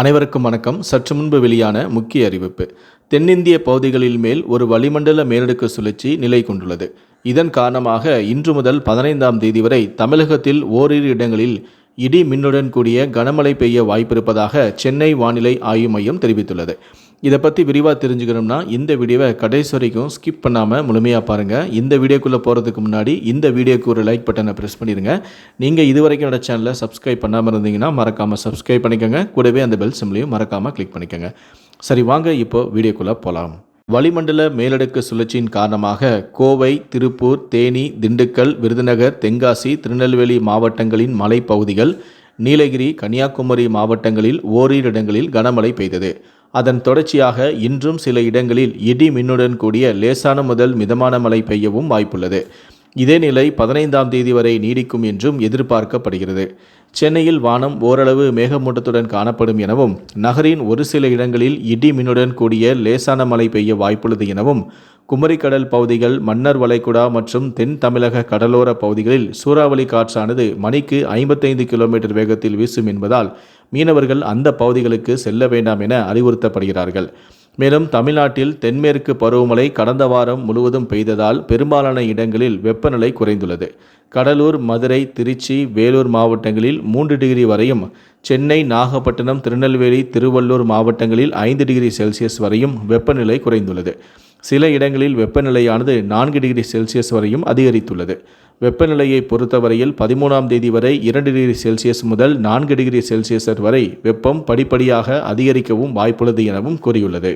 அனைவருக்கும் வணக்கம். சற்று முன்பு வெளியான முக்கிய அறிவிப்பு. தென்னிந்திய பகுதிகளில் மேல் ஒரு வளிமண்டல மேலடுக்கு சுழற்சி நிலை கொண்டுள்ளது. இதன் காரணமாக இன்று முதல் பதினைந்தாம் தேதி வரை தமிழகத்தில் ஓரிரு இடங்களில் இடி மின்னுடன் கூடிய கனமழை பெய்ய வாய்ப்பிருப்பதாக சென்னை வானிலை ஆய்வு மையம் தெரிவித்துள்ளது. இதை பற்றி விரிவாக தெரிஞ்சுக்கணும்னா இந்த வீடியோவை கடைசி வரைக்கும் ஸ்கிப் பண்ணாமல் முழுமையாக பாருங்கள் இந்த வீடியோக்குள்ளே போகிறதுக்கு முன்னாடி இந்த வீடியோக்கு ஒரு லைக் பட்டனை ப்ரெஸ் பண்ணிடுங்க நீங்கள் இது வரைக்கும் என்னோட சேனலை சப்ஸ்கிரைப் பண்ணாமல் இருந்தீங்கன்னா மறக்காமல் சப்ஸ்கிரைப் பண்ணிக்கோங்க. கூடவே அந்த பெல் சிம்லையும் மறக்காமல் கிளிக் பண்ணிக்கோங்க. சரி வாங்க இப்போ வீடியோக்குள்ளே போகலாம் வளிமண்டல மேலடுக்கு சுழற்சியின் காரணமாக கோவை திருப்பூர் தேனி திண்டுக்கல் விருதுநகர் தென்காசி திருநெல்வேலி மாவட்டங்களின் மலைப்பகுதிகள் நீலகிரி கன்னியாகுமரி மாவட்டங்களில் ஓரிரு இடங்களில் கனமழை பெய்தது. அதன் தொடர்ச்சியாக இன்றும் சில இடங்களில் இடி மின்னுடன் கூடிய லேசான முதல் மிதமான மழை பெய்யவும் வாய்ப்புள்ளது. இதே நிலை பதினைந்தாம் தேதி வரை நீடிக்கும் என்றும் எதிர்பார்க்கப்படுகிறது. சென்னையில் வானம் ஓரளவு மேகமூட்டத்துடன் காணப்படும் எனவும் நகரின் ஒரு சில இடங்களில் இடி மின்னுடன் கூடிய லேசான மழை பெய்ய வாய்ப்புள்ளது எனவும் குமரிக்கடல் பகுதிகள் மன்னர் வளைகுடா மற்றும் தென் தமிழக கடலோர பகுதிகளில் சூறாவளி காற்றானது மணிக்கு ஐம்பத்தைந்து கிலோமீட்டர் வேகத்தில் வீசும் என்பதால் மீனவர்கள் அந்த பகுதிகளுக்கு செல்ல வேண்டாம் என அறிவுறுத்தப்படுகிறார்கள். மேலும் தமிழ்நாட்டில் தென்மேற்கு பருவமழை கடந்த வாரம் முழுவதும் பெய்ததால் பெரும்பாலான இடங்களில் வெப்பநிலை குறைந்துள்ளது. கடலூர் மதுரை திருச்சி வேலூர் மாவட்டங்களில் மூன்று டிகிரி வரையும் சென்னை நாகப்பட்டினம் திருநெல்வேலி திருவள்ளூர் மாவட்டங்களில் ஐந்து டிகிரி செல்சியஸ் வரையும் வெப்பநிலை குறைந்துள்ளது. சில இடங்களில் வெப்பநிலையானது நான்கு டிகிரி செல்சியஸ் வரையும் அதிகரித்துள்ளது. வெப்பநிலையை பொறுத்தவரையில் பதிமூணாம் தேதி வரை இரண்டு டிகிரி செல்சியஸ் முதல் நான்கு டிகிரி செல்சியஸ் வரை வெப்பம் படிப்படியாக அதிகரிக்கவும் வாய்ப்புள்ளது எனவும் கூறியுள்ளது.